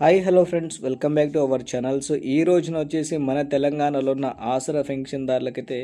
Hi hello friends. Welcome back to our channel. So ఈ రోజున వచ్చేసి మన తెలంగాణలో ఉన్న ఆసరా పెన్షన్దారులకైతే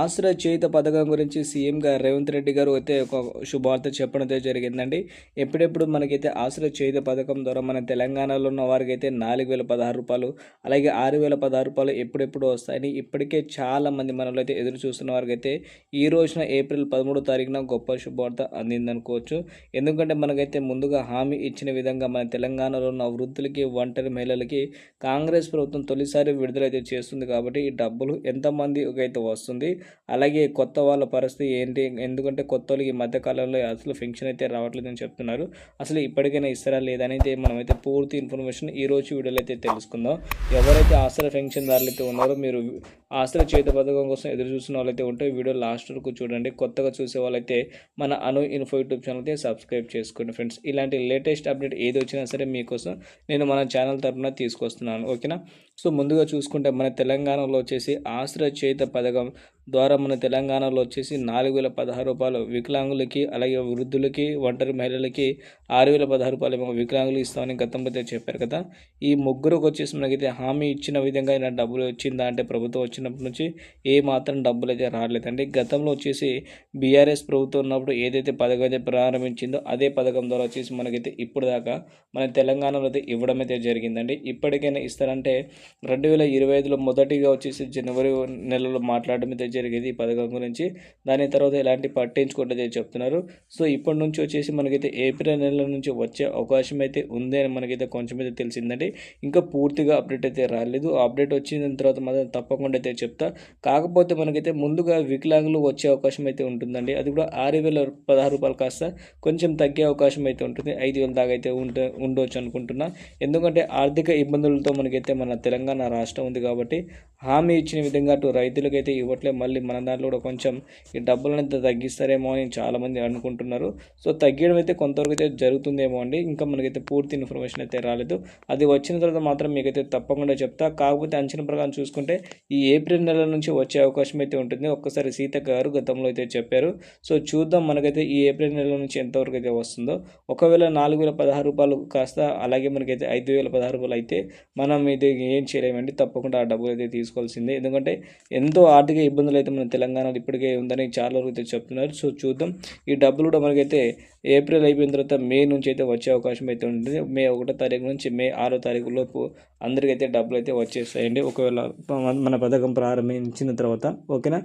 ఆసరా చేయుత పథకం గురించి సీఎం గారు రేవంత్ రెడ్డి గారు అయితే ఒక శుభవార్త చెప్పడం జరిగిందండి. ఎప్పుడెప్పుడు మనకైతే ఆసరా చేయుత పథకం ద్వారా మన తెలంగాణలో ఉన్న వారికి అయితే నాలుగు వేల పదహారు రూపాయలు అలాగే ఆరు వేల పదహారు రూపాయలు ఎప్పుడెప్పుడు వస్తాయని ఇప్పటికే చాలామంది మనలో అయితే ఎదురు చూస్తున్న వారికి అయితే ఈ రోజున ఏప్రిల్ పదమూడో తారీఖున గొప్ప శుభవార్త అందిందనుకోవచ్చు. ఎందుకంటే మనకైతే ముందుగా హామీ ఇచ్చిన విధంగా మన తెలంగాణలో ఉన్న వృద్ధులకి ఒంటరి మహిళలకి కాంగ్రెస్ ప్రభుత్వం తొలిసారి విడుదలైతే చేస్తుంది కాబట్టి ఈ డబ్బులు ఎంతమంది అయితే వస్తుంది అలాగే కొత్త వాళ్ళ పరిస్థితి ఏంటి ఎందుకంటే కొత్త వాళ్ళకి ఈ మధ్యకాలంలో అసలు ఫెన్షన్ అయితే రావట్లేదని చెప్తున్నారు. అసలు ఇప్పటికైనా ఇస్తారా లేదనైతే మనమైతే పూర్తి ఇన్ఫర్మేషన్ ఈ రోజు వీడియోలో అయితే తెలుసుకుందాం. ఎవరైతే ఆసరా పెన్షన్ దారులు అయితే ఉన్నారో మీరు ఆసరా చేతి పథకం కోసం ఎదురు చూసిన వాళ్ళైతే ఉంటే వీడియో లాస్ట్ వరకు చూడండి. కొత్తగా చూసే వాళ్ళైతే మన అను ఇన్ఫో యూట్యూబ్ ఛానల్ అయితే సబ్స్క్రైబ్ చేసుకోండి ఫ్రెండ్స్. ఇలాంటి లేటెస్ట్ అప్డేట్ ఏది వచ్చినా సరే మీకోసం నేను నేను మన ఛానల్ తరఫున తీసుకొస్తున్నాను ఓకేనా? సో ముందుగా చూసుకుంటే మన తెలంగాణలో వచ్చేసి ఆశ్రయ చేత పథకం ద్వారా మన తెలంగాణలో వచ్చేసి నాలుగు వేల పదహారు రూపాయలు వికలాంగులకి అలాగే వృద్ధులకి ఒంటరి మహిళలకి ఆరు వేల పదహారు రూపాయలు ఏమో వికలాంగులు ఇస్తామని గతంలో చెప్పారు కదా. ఈ ముగ్గురికి వచ్చేసి మనకైతే హామీ ఇచ్చిన విధంగా ఇలా డబ్బులు వచ్చిందా అంటే ప్రభుత్వం వచ్చినప్పటి నుంచి ఏ మాత్రం డబ్బులు అయితే రావట్లేదండి గతంలో వచ్చేసి బీఆర్ఎస్ ప్రభుత్వం ఉన్నప్పుడు ఏదైతే పథకం అయితే ప్రారంభించిందో అదే పథకం ద్వారా వచ్చేసి మనకైతే ఇప్పుడు దాకా మన తెలంగాణలో అయితే ఇవ్వడం అయితే జరిగిందండి. ఇప్పటికైనా ఇస్తారంటే రెండు వేల ఇరవై ఐదులో మొదటిగా వచ్చేసి జనవరి నెలలో మాట్లాడడం అయితే జరిగేది ఈ పథకం గురించి. దాని తర్వాత ఎలాంటి పట్టించుకుంటుంది చెప్తున్నారు. సో ఇప్పటి నుంచి వచ్చేసి మనకైతే ఏప్రిల్ నెల నుంచి వచ్చే అవకాశం అయితే ఉంది అని మనకైతే కొంచెం అయితే తెలిసిందండి. ఇంకా పూర్తిగా అప్డేట్ అయితే రాలేదు. అప్డేట్ వచ్చిన తర్వాత మాత్రం తప్పకుండా అయితే చెప్తా. కాకపోతే మనకైతే ముందుగా వికలాంగులు వచ్చే అవకాశం అయితే ఉంటుందండి. అది కూడా ఆరు వేల పదహారు రూపాయలు కాస్త కొంచెం తగ్గే అవకాశం అయితే ఉంటుంది. ఐదు వేల దాకా అయితే ఉంట ఉండవచ్చు అనుకుంటున్నా. ఎందుకంటే ఆర్థిక ఇబ్బందులతో మనకైతే మన తెలంగాణ రాష్ట్రం ఉంది కాబట్టి హామీ ఇచ్చిన విధంగా అటు రైతులకైతే ఇవ్వట్లే మళ్ళీ మన దాంట్లో కూడా కొంచెం ఈ డబ్బులు అయితే తగ్గిస్తారేమో అని చాలామంది అనుకుంటున్నారు. సో తగ్గడం అయితే కొంతవరకు అయితే జరుగుతుందేమో అండి. ఇంకా మనకైతే పూర్తి ఇన్ఫర్మేషన్ అయితే రాలేదు. అది వచ్చిన తర్వాత మాత్రం మీకైతే తప్పకుండా చెప్తా. కాకపోతే అంచనా ప్రకారం చూసుకుంటే ఈ ఏప్రిల్ నెల నుంచి వచ్చే అవకాశం అయితే ఉంటుంది. ఒక్కసారి సీత గారు గతంలో అయితే చెప్పారు. సో చూద్దాం మనకైతే ఈ ఏప్రిల్ నెల నుంచి ఎంతవరకు అయితే వస్తుందో. ఒకవేళ నాలుగు వేల పదహారు రూపాయలు కాస్త అలాగే మనకైతే ఐదు వేల పదహారు రూపాయలు అయితే మనం ఇది ఏం చేయలేమండి. తప్పకుండా ఆ డబ్బులు అయితే తీసుకోవాల్సిందే. ఎందుకంటే ఎంతో ఆర్థిక ఇబ్బందులు అయితే మన తెలంగాణలో ఇప్పటికే ఉందని చాలా వరకు అయితే చెప్తున్నారు. సో చూద్దాం. ఈ డబ్బులు కూడా మనకైతే ఏప్రిల్ అయిపోయిన తర్వాత మే నుంచి అయితే వచ్చే అవకాశం అయితే ఉంటుంది. మే ఒకటో తారీఖు నుంచి మే ఆరో తారీఖు లోపు అందరికైతే డబ్బులు అయితే వచ్చేస్తాయండి. ఒకవేళ మన పథకం ప్రారంభించిన తర్వాత ఓకేనా?